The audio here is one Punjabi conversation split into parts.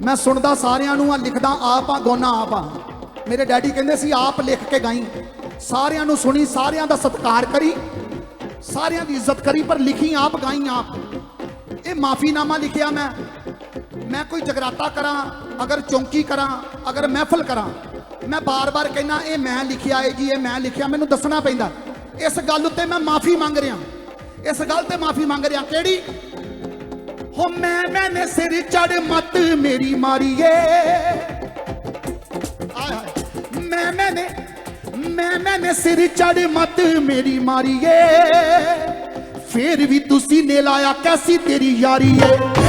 ਮੈਂ ਸੁਣਦਾ ਸਾਰਿਆਂ ਨੂੰ ਆ ਲਿਖਦਾ ਆਪ ਆ ਗਾਉਣਾ ਆਪ ਆ। ਮੇਰੇ ਡੈਡੀ ਕਹਿੰਦੇ ਸੀ, ਆਪ ਲਿਖ ਕੇ ਗਾਈ। ਸਾਰਿਆਂ ਨੂੰ ਸੁਣੀ, ਸਾਰਿਆਂ ਦਾ ਸਤਿਕਾਰ ਕਰੀ, ਸਾਰਿਆਂ ਦੀ ਇੱਜ਼ਤ ਕਰੀ, ਪਰ ਲਿਖੀ ਆਪ, ਗਾਈ ਆਪ। ਇਹ ਮਾਫੀਨਾਮਾ ਲਿਖਿਆ ਮੈਂ। ਮੈਂ ਕੋਈ ਜਗਰਾਤਾ ਕਰਾਂ, ਅਗਰ ਚੌਂਕੀ ਕਰਾਂ, ਅਗਰ ਮਹਿਫਲ ਕਰਾਂ, ਮੈਂ ਬਾਰ-ਬਾਰ ਕਹਿੰਦਾ, ਇਹ ਮੈਂ ਲਿਖਿਆ ਹੈ ਜੀ, ਇਹ ਮੈਂ ਲਿਖਿਆ, ਮੈਨੂੰ ਦੱਸਣਾ ਪੈਂਦਾ। ਇਸ ਗੱਲ ਉੱਤੇ ਮੈਂ ਮਾਫੀ ਮੰਗ ਰਿਹਾ। ਇਸ ਗੱਲ ਤੇ ਮਾਫੀ ਮੰਗ ਰਿਹਾ। ਕਿਹੜੀ? ਹੋ ਮੈਂ ਮੈਨੇ ਸਿਰ ਚੜ ਮਤ ਮੇਰੀ ਮਾਰੀਏ। ਮੈਂ ਮੈਨੇ ਮੈਂ ਮੈਨੇ ਸਿਰ ਚੜ ਮਤ ਮੇਰੀ ਮਾਰੀਏ। ਫੇਰ ਵੀ ਤੁਸੀਂ ਨੇ ਲਾਇਆ ਕੈਸੀ ਤੇਰੀ ਯਾਰੀ ਏ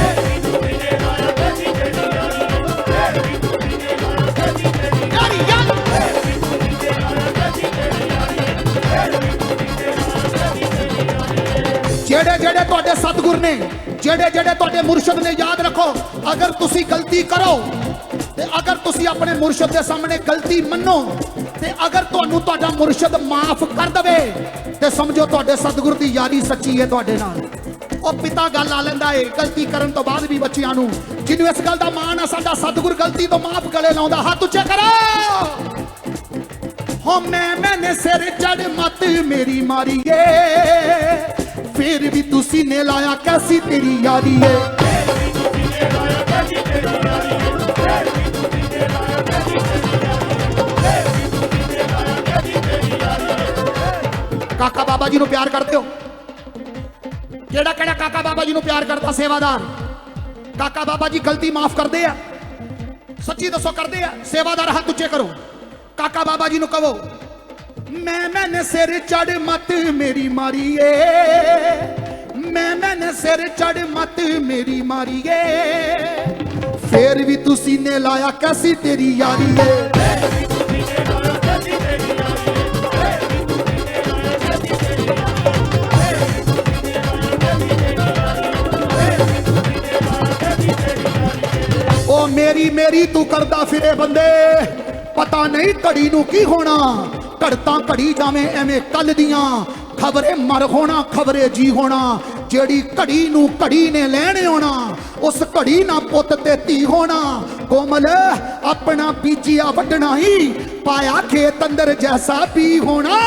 ਤੁਹਾਡੇ ਨੇ, ਜਿਹੜੇ ਜਿਹੜੇ ਤੁਹਾਡੇ ਮੁਰਸ਼ਿਦ ਨੇ ਯਾਦ ਰੱਖੋ, ਅਗਰ ਤੁਸੀਂ ਗਲਤੀ ਕਰੋ, ਤੇ ਅਗਰ ਤੁਸੀਂ ਆਪਣੇ ਮੁਰਸ਼ਿਦ ਦੇ ਸਾਹਮਣੇ ਗਲਤੀ ਮੰਨੋ, ਤੇ ਅਗਰ ਤੁਹਾਨੂੰ ਤੁਹਾਡਾ ਮੁਰਸ਼ਿਦ ਮਾਫ ਕਰ ਦਵੇ, ਤੇ ਸਮਝੋ ਤੁਹਾਡੇ ਸਤਿਗੁਰ ਦੀ ਯਾਰੀ ਸੱਚੀ ਹੈ ਤੁਹਾਡੇ ਨਾਲ। ਉਹ ਪਿਤਾ ਗੱਲ ਆ ਲੈਂਦਾ ਏ, ਗਲਤੀ ਕਰਨ ਤੋਂ ਬਾਅਦ ਵੀ ਬੱਚਿਆਂ ਨੂੰ। ਜਿਹਨੂੰ ਇਸ ਗੱਲ ਦਾ ਮਾਣ ਆ, ਸਾਡਾ ਸਤਿਗੁਰ ਗਲਤੀ ਤੋਂ ਮਾਫ ਗਲੇ ਲਾਉਂਦਾ, ਹੱਥ ਉੱਚੇ ਕਰੋ! ਹੋ ਮੈਂ ਮੈਨੇ ਸਿਰ ਚੜ ਮਤ ਮੇਰੀ ਮਾਰੀਏ। ਫਿਰ ਵੀ ਤੁਸੀਂ ਨੇ ਲਾਇਆ ਕੈਸੀ ਤੇਰੀ ਯਾਰੀ ਏ? ਕਾਕਾ ਬਾਬਾ ਜੀ ਨੂੰ ਪਿਆਰ ਕਰਦੇ ਹੋ? ਕਿਹੜਾ ਕਿਹੜਾ ਕਾਕਾ ਬਾਬਾ ਜੀ ਨੂੰ ਪਿਆਰ ਕਰਦਾ ਸੇਵਾਦਾਰ? ਕਾਕਾ ਬਾਬਾ ਜੀ ਗਲਤੀ ਮਾਫ ਕਰਦੇ ਆ। ਸੱਚੀ ਦੱਸੋ ਕਰਦੇ ਆ? ਸੇਵਾਦਾਰ ਹੱਥ ਉੱਚੇ ਕਰੋ। ਕਾਕਾ ਬਾਬਾ ਜੀ ਨੂੰ ਕਹੋ ਮੈਂ ਮੈਨੇ ਸਿਰ ਚੜ ਮਤ ਮੇਰੀ ਮਾਰੀ ਏ ਮੈਂ ਮੈਨੇ ਸਿਰ ਚੜ ਮਤ ਮੇਰੀ ਮਾਰੀ ਏ ਫੇਰ ਵੀ ਤੁਸੀਂ ਨੇ ਲਾਇਆ ਕੈਸੀ ਤੇਰੀ ਯਾਰੀ ਏ। ਉਹ ਮੇਰੀ ਮੇਰੀ ਤੂੰ ਕਰਦਾ ਫਿਰੇ ਬੰਦੇ। ਪਤਾ ਨਹੀਂ ਘੜੀ ਨੂੰ ਕੀ ਹੋਣਾ। ਘੜਤਾਂ ਘੜੀ ਜਾਵੇਂ ਐਵੇਂ ਕੱਲ ਦੀਆਂ। ਖਬਰੇ ਮਰ ਹੋਣਾ, ਖਬਰੇ ਜੀ ਹੋਣਾ। ਜਿਹੜੀ ਘੜੀ ਨੂੰ ਘੜੀ ਨੇ ਲੈਣ ਆਉਣਾ, ਉਸ ਘੜੀ ਨਾ ਪੁੱਤ ਤੇ ਧੀ ਹੋਣਾ। ਕੋਮਲ, ਆਪਣਾ ਬੀਜਿਆ ਵੱਢਣਾ ਹੀ। ਪਾਇਆ ਖੇਤ ਅੰਦਰ ਜੈਸਾ ਪੀ ਹੋਣਾ।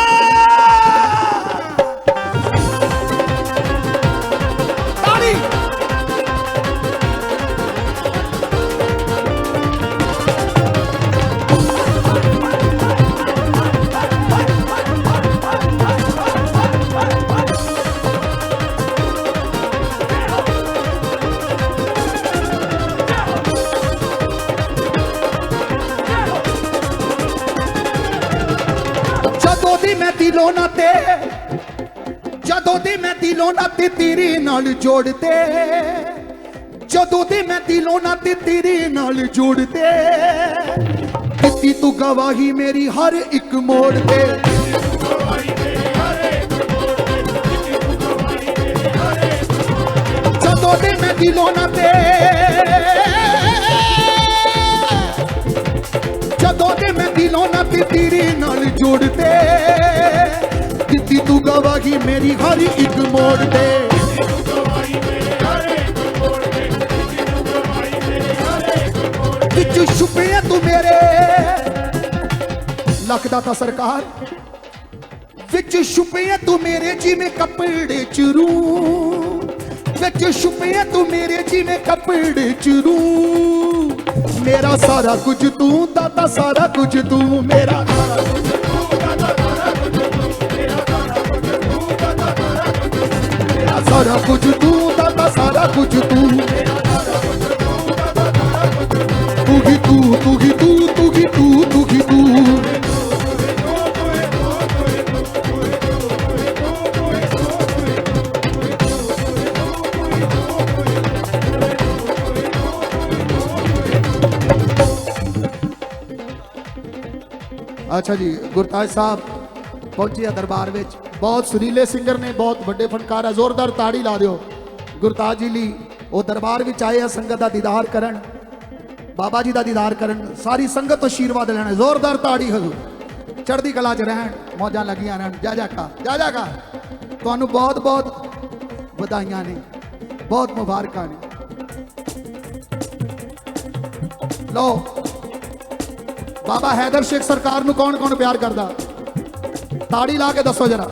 ਦਿਲੋਂ ਨਾ ਤੇ। ਜਦੋਂ ਦੀ ਮੈਂ ਦਿਲੋਂ ਨਾ ਤੇ ਤੇਰੇ ਨਾਲ ਜੋੜਦੇ। ਜਦੋਂ ਦੀ ਮੈਂ ਦਿਲੋਂ ਨਾ ਤੇ ਤੇਰੇ ਨਾਲ ਜੋੜਦੇ। ਦਿੱਤੀ ਤੂੰ ਗਵਾਹੀ ਮੇਰੀ ਹਰ ਇੱਕ ਮੋੜ ਤੇ। ਜਦੋਂ ਦੀ ਮੈਂ ਦਿਲੋਂ ਨਾ ਤੇ ਦਿਲੋਂ ਨਾ ਤੇ ਤੇਰੇ ਨਾਲ ਜੋੜਦੇ। ਦਿੱਤੀ ਤੂੰ ਗਵਾਹੀ ਮੇਰੀ ਹਰ ਇੱਕ ਮੋੜ ਤੇ। ਵਿੱਚ ਛੁਪਿਆ ਤੂੰ ਮੇਰੇ। ਲੱਗਦਾ ਤਾਂ ਸਰਕਾਰ, ਵਿੱਚ ਛੁਪਿਆ ਤੂੰ ਮੇਰੇ ਜਿਵੇਂ ਕੱਪੜੇ ਚ ਰੂ ਵਿੱਚ ਛੁਪਿਆ ਤੂੰ ਮੇਰੇ ਜਿਵੇਂ ਕੱਪੜੇ ਚ ਰੂ ਮੇਰਾ ਸਾਰਾ ਕੁਝ ਤੂੰ ਦਾਤਾ ਸਾਰਾ ਕੁਝ ਤੂੰ ਮੇਰਾ ਸਾਰਾ ਕੁਝ ਮੇਰਾ ਸਾਰਾ ਕੁਝ ਤੂੰ ਦਾਤਾ ਸਾਰਾ ਕੁਝ ਤੂੰ ਤੂੰ ਹੀ ਤੂੰ ਤੂੰ ਹੀ ਤੂੰ ਤੂੰ ਅੱਛਾ ਜੀ, ਗੁਰਤਾਜ ਸਾਹਿਬ ਪਹੁੰਚੇ ਆ ਦਰਬਾਰ ਵਿੱਚ। ਬਹੁਤ ਸੁਰੀਲੇ ਸਿੰਗਰ ਨੇ, ਬਹੁਤ ਵੱਡੇ ਫਨਕਾਰ ਆ, ਜ਼ੋਰਦਾਰ ਤਾੜੀ ਲਾ ਦਿਓ। ਗੁਰਤਾਜ ਜੀ ਲਈ ਉਹ ਦਰਬਾਰ ਵਿੱਚ ਆਏ ਆ, ਸੰਗਤ ਦਾ ਦੀਦਾਰ ਕਰਨ, ਬਾਬਾ ਜੀ ਦਾ ਦੀਦਾਰ ਕਰਨ, ਸਾਰੀ ਸੰਗਤ ਤੋਂ ਆਸ਼ੀਰਵਾਦ ਲੈਣਾ। ਜ਼ੋਰਦਾਰ ਤਾੜੀ ਹਜ਼ੂਰ। ਚੜ੍ਹਦੀ ਕਲਾ 'ਚ ਰਹਿਣ, ਮੌਜਾਂ ਲੱਗੀਆਂ ਰਹਿਣ। ਜਾ ਜਾ ਕਾ, ਜਾ ਜਾ ਕਾ। ਤੁਹਾਨੂੰ ਬਹੁਤ ਬਹੁਤ ਵਧਾਈਆਂ ਨੇ, ਬਹੁਤ ਮੁਬਾਰਕਾਂ ਨੇ। ਲਓ। ਬਾਬਾ ਹੈਦਰ ਸ਼ੇਖ ਸਰਕਾਰ ਨੂੰ ਕੌਣ ਕੌਣ ਪਿਆਰ ਕਰਦਾ? ਤਾੜੀ ਲਾ ਕੇ ਦੱਸੋ ਜਰਾ।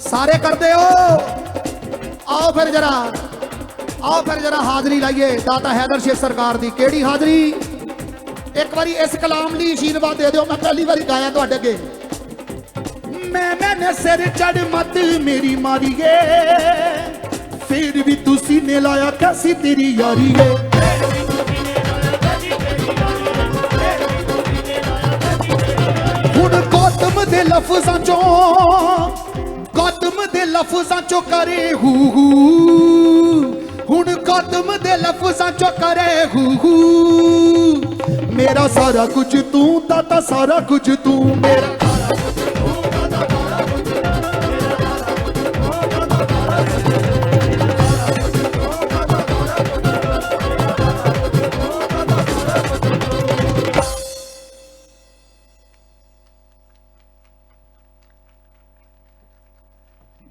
ਸਾਰੇ ਕਰਦੇ ਹੋ? ਆਓ ਫਿਰ ਜਰਾ। ਆਓ ਫਿਰ ਜਰਾ ਹਾਜ਼ਰੀ ਲਾਈਏ ਦਾਤਾ ਹੈਦਰ ਸ਼ੇਖ ਸਰਕਾਰ ਦੀ। ਕਿਹੜੀ ਹਾਜ਼ਰੀ? ਇੱਕ ਵਾਰੀ ਇਸ ਕਲਾਮ ਲਈ ਆਸ਼ੀਰਵਾਦ ਦੇ ਦਿਓ। ਮੈਂ ਪਹਿਲੀ ਵਾਰੀ ਗਾਇਆ ਤੁਹਾਡੇ ਅੱਗੇ। ਮੈਂ ਮੈਨੇ ਸਿਰ ਚੜ ਮਤ ਮੇਰੀ ਮਾਰੀਏ। ਫਿਰ ਵੀ ਤੁਸੀਂ ਨੇ ਲਾਇਆ ਕੈਸੀ ਤੇਰੀ ਯਾਰੀ ਏ ਦੇ ਲਫ਼ਜ਼ਾਂ ਚੋਂ ਗੌਤਮ ਦੇ ਲਫ਼ਜ਼ਾਂ ਚੋਂ ਕਰੇ ਹੂ ਹੂ। ਹੁਣ ਗੌਤਮ ਦੇ ਲਫ਼ਜ਼ਾਂ ਚੋਂ ਕਰੇ ਹੂ ਹੂ। ਮੇਰਾ ਸਾਰਾ ਕੁਝ ਤੂੰ ਦਾਤਾ, ਸਾਰਾ ਕੁਝ ਤੂੰ ਮੇਰਾ।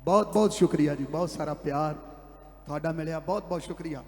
ਬਹੁਤ ਬਹੁਤ ਸ਼ੁਕਰੀਆ ਜੀ ਬਹੁਤ ਸਾਰਾ ਪਿਆਰ ਤੁਹਾਡਾ ਮਿਲਿਆ ਬਹੁਤ ਬਹੁਤ ਸ਼ੁਕਰੀਆ।